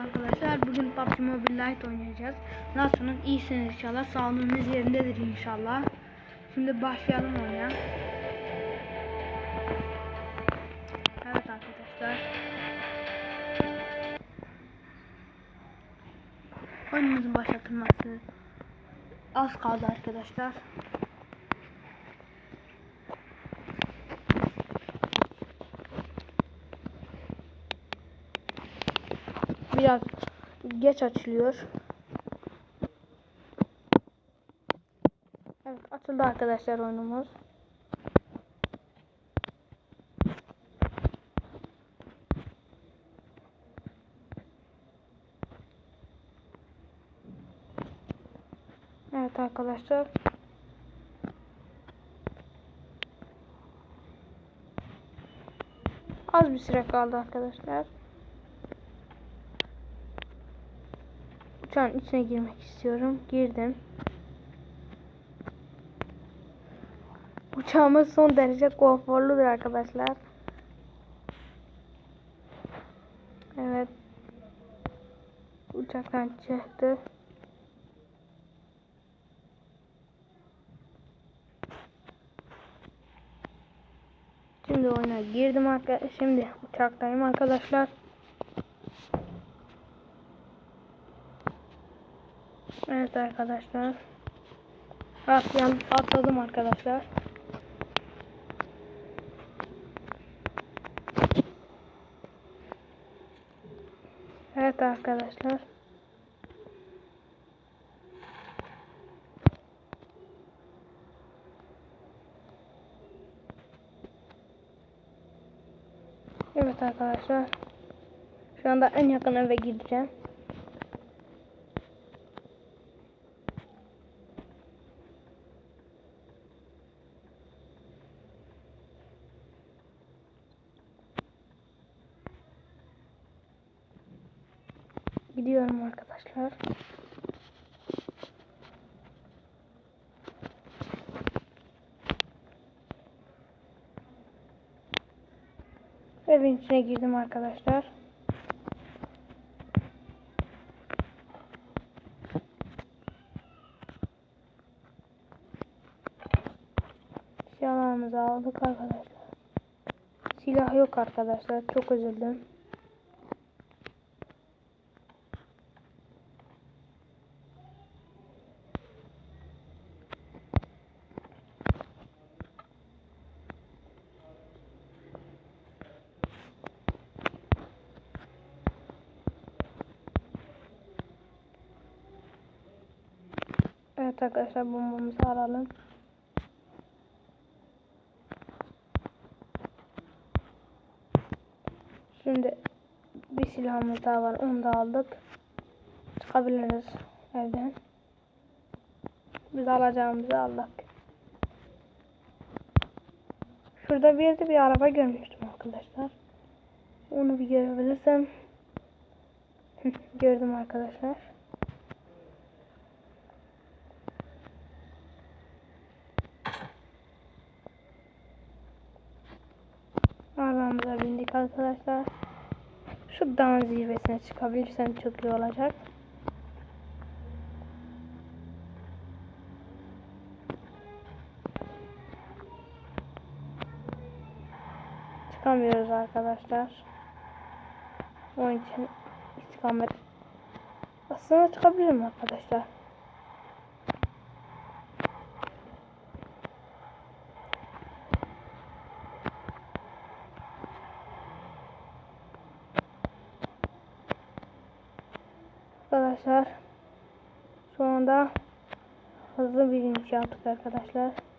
arkadaşlar. Bugün PUBG Mobile Lite oynayacağız. Nasılsınız? İyisiniz inşallah. Sağlığınız yerindedir inşallah. Şimdi başlayalım oyuna. Evet arkadaşlar. Oyunumuzun başlatılması az kaldı arkadaşlar. Biraz geç açılıyor. Evet açıldı arkadaşlar oyunumuz. Evet arkadaşlar. Az bir süre kaldı arkadaşlar. Uçağın içine girmek istiyorum. Girdim. Uçağımız son derece konforludur arkadaşlar. Evet. Uçaktan çıktı. Şimdi oyuna girdim arkadaşlar. Şimdi uçaktayım arkadaşlar. Evet arkadaşlar. Atlayan, atladım arkadaşlar. Evet arkadaşlar. Evet arkadaşlar. Şu anda en yakın eve gideceğim. Gidiyorum arkadaşlar. Evin içine girdim arkadaşlar. Silahlarımızı aldık arkadaşlar. Silah yok arkadaşlar. Çok üzüldüm. Evet arkadaşlar bombamızı alalım. Şimdi bir silahımız daha var. Onu da aldık. Çıkabiliriz evden. Biz alacağımızı aldık. Şurada bir yerde bir araba görmüştüm arkadaşlar. Onu bir görebilirsem. Gördüm arkadaşlar. Arabamıza bindik arkadaşlar. Şu dağın zirvesine çıkabilirsem çok iyi olacak. Çıkamıyoruz arkadaşlar. Onun için istikamet aslında çıkabilirim arkadaşlar. Arkadaşlar anda hızlı bir iniş yaptık arkadaşlar.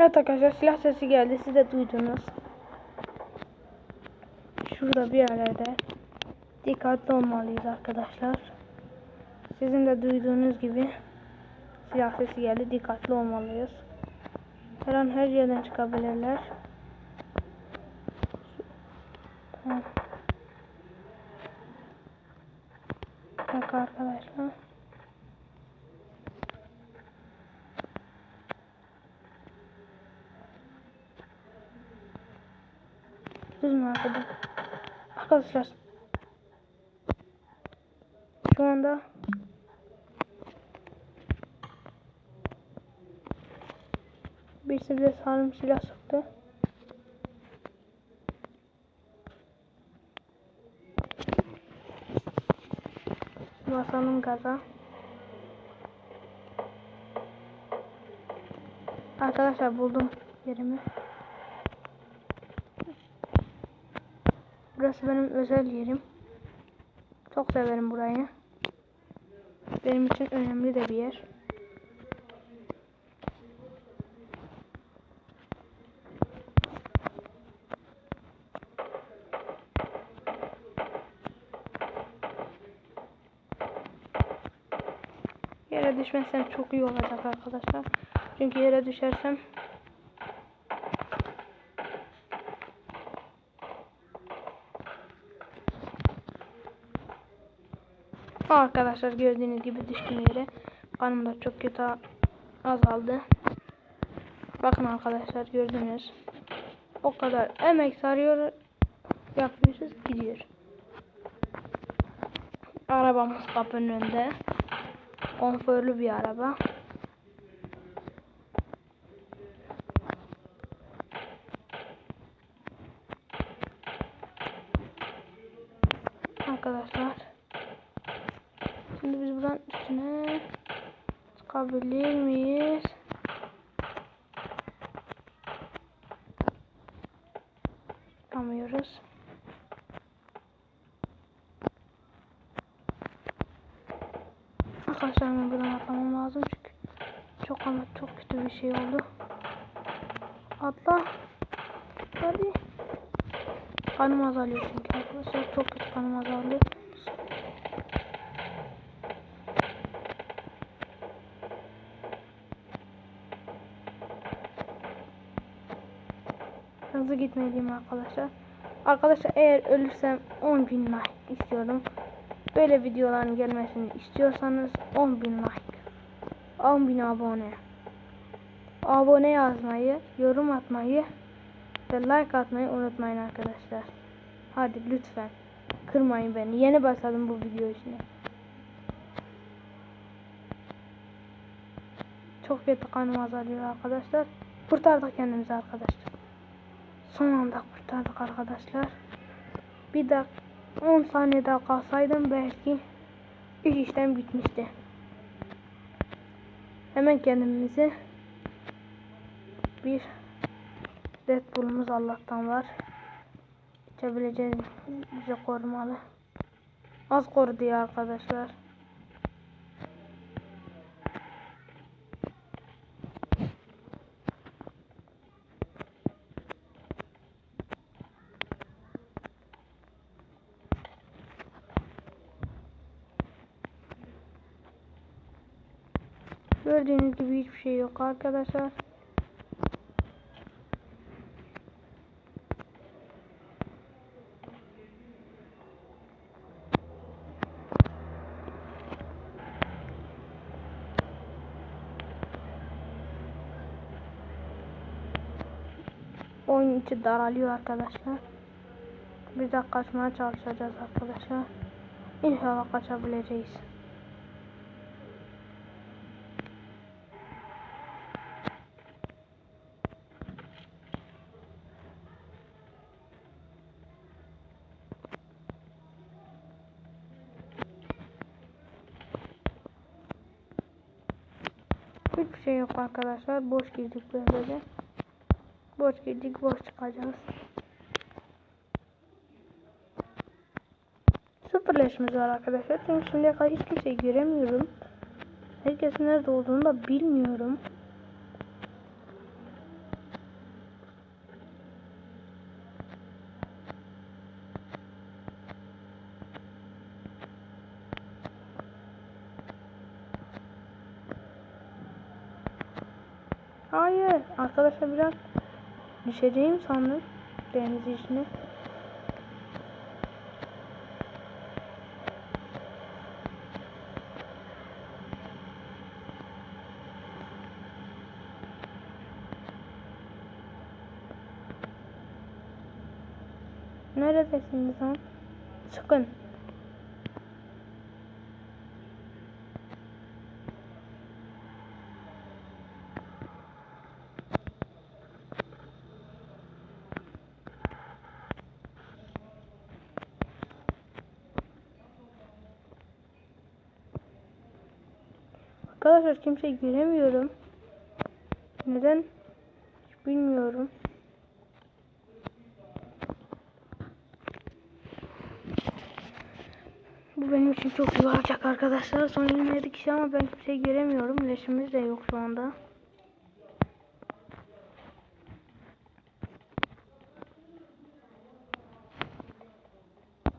Evet arkadaşlar silah sesi geldi. Siz de duydunuz. Şurada bir yerlerde dikkatli olmalıyız arkadaşlar. Sizin de duyduğunuz gibi silah sesi geldi. Dikkatli olmalıyız. Her an her yerden çıkabilirler. Tamam. Bak arkadaşlar. Mü arkadaşlar? Şu anda birisi de sağlam silah sıktı. Basalım gaza. Arkadaşlar buldum yerimi. Burası benim özel yerim. Çok severim burayı. Benim için önemli de bir yer. Yere düşmezsem çok iyi olacak arkadaşlar. Çünkü yere düşersem Arkadaşlar gördüğünüz gibi düştüm yere. Kanım da çok kötü azaldı. Bakın arkadaşlar gördünüz. O kadar emek sarıyor. Yapıyoruz gidiyor. Arabamız kapının önünde. Konforlu bir araba. Arkadaşlar. Şimdi biz buradan üstüne çıkabilir miyiz? Çıkamıyoruz. Arkadaşlar ben buradan atlamam lazım çünkü çok ama çok kötü bir şey oldu. Atla. Hadi. Kanım azalıyor çünkü arkadaşlar çok kötü kanım azalıyor. Hızlı gitmeliyim arkadaşlar. Arkadaşlar eğer ölürsem 10 bin like istiyorum. Böyle videoların gelmesini istiyorsanız 10 bin like. 10 bin abone. Abone yazmayı, yorum atmayı ve like atmayı unutmayın arkadaşlar. Hadi lütfen. Kırmayın beni. Yeni başladım bu video işine. Çok kötü kanım azalıyor arkadaşlar. Kurtardık kendimizi arkadaşlar. Son anda kurtardık arkadaşlar. Bir dakika 10 saniye daha kalsaydım belki iş işlem bitmişti. Hemen kendimizi bir Red Bull'umuz Allah'tan var. İçebileceğiz bize korumalı. Az korudu ya arkadaşlar. Gördüğünüz gibi hiçbir şey yok arkadaşlar. Oyun içi daralıyor arkadaşlar. Biz de kaçmaya çalışacağız arkadaşlar. İnşallah kaçabileceğiz. Hiçbir şey yok arkadaşlar. Boş girdik böyle. Boş girdik, boş çıkacağız. Sıfırleşmemiz var arkadaşlar. Çünkü şimdiye kadar hiç kimseyi göremiyorum. Herkesin nerede olduğunu da bilmiyorum. Hayır. Arkadaşlar biraz düşeceğim sandım. Deniz içine. Neredesiniz lan? Çıkın. Arkadaşlar kimseyi göremiyorum. Neden? Hiç bilmiyorum. Bu benim için çok iyi olacak arkadaşlar. Son 27 kişi ama ben kimseyi göremiyorum. Leşimiz de yok şu anda.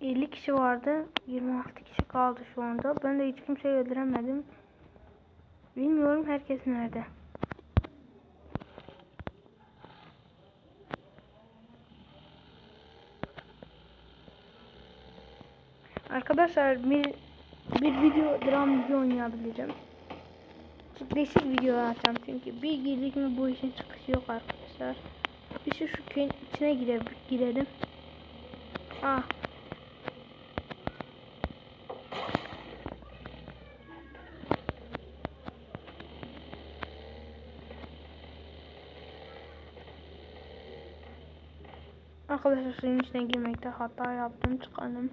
...50 kişi vardı. 26 kişi kaldı şu anda. Ben de hiç kimseyi öldüremedim. Bilmiyorum herkes nerede. Arkadaşlar bir bir video dram video oynayabilirim. Çok değişik videolar açacağım çünkü bir girdik mi bu işin çıkışı yok arkadaşlar. Bir şu şu köyün içine gire, girelim. Ah. Arkadaşlar suyun içine girmekte hata yaptım çıkalım.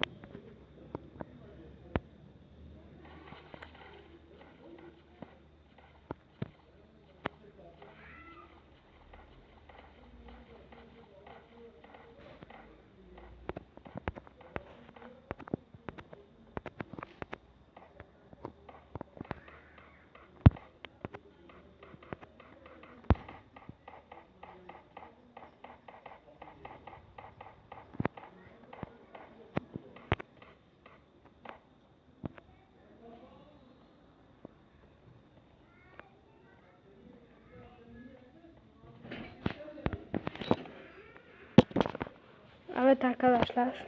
Evet arkadaşlar.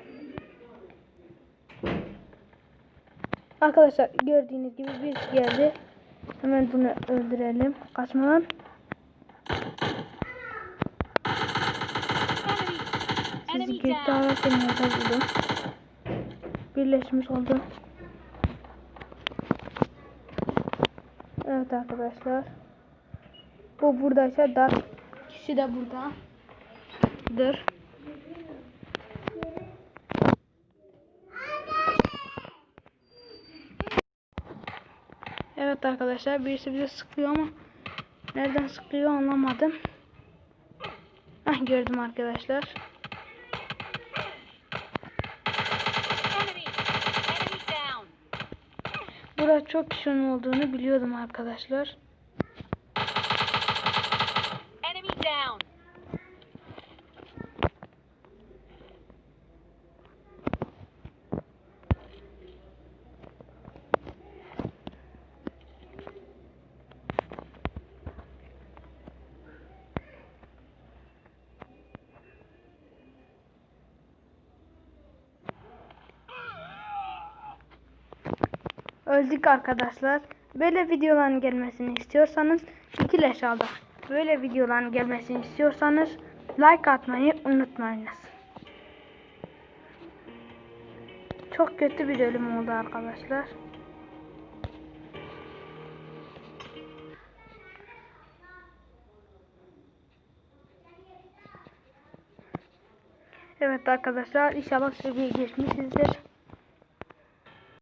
Arkadaşlar gördüğünüz gibi bir geldi. Hemen bunu öldürelim. Kaçmadan. Sizi ama seni nerede buldum. Birleşmiş oldu. Evet arkadaşlar. Bu buradaysa dar kişi de buradadır. Evet arkadaşlar birisi bize sıkıyor ama nereden sıkıyor anlamadım. Hah gördüm arkadaşlar. Burada çok kişinin olduğunu biliyordum arkadaşlar. Öldük arkadaşlar. Böyle videoların gelmesini istiyorsanız iki leş aldık. Böyle videoların gelmesini istiyorsanız like atmayı unutmayınız. Çok kötü bir ölüm oldu arkadaşlar. Evet arkadaşlar inşallah seviye geçmişizdir.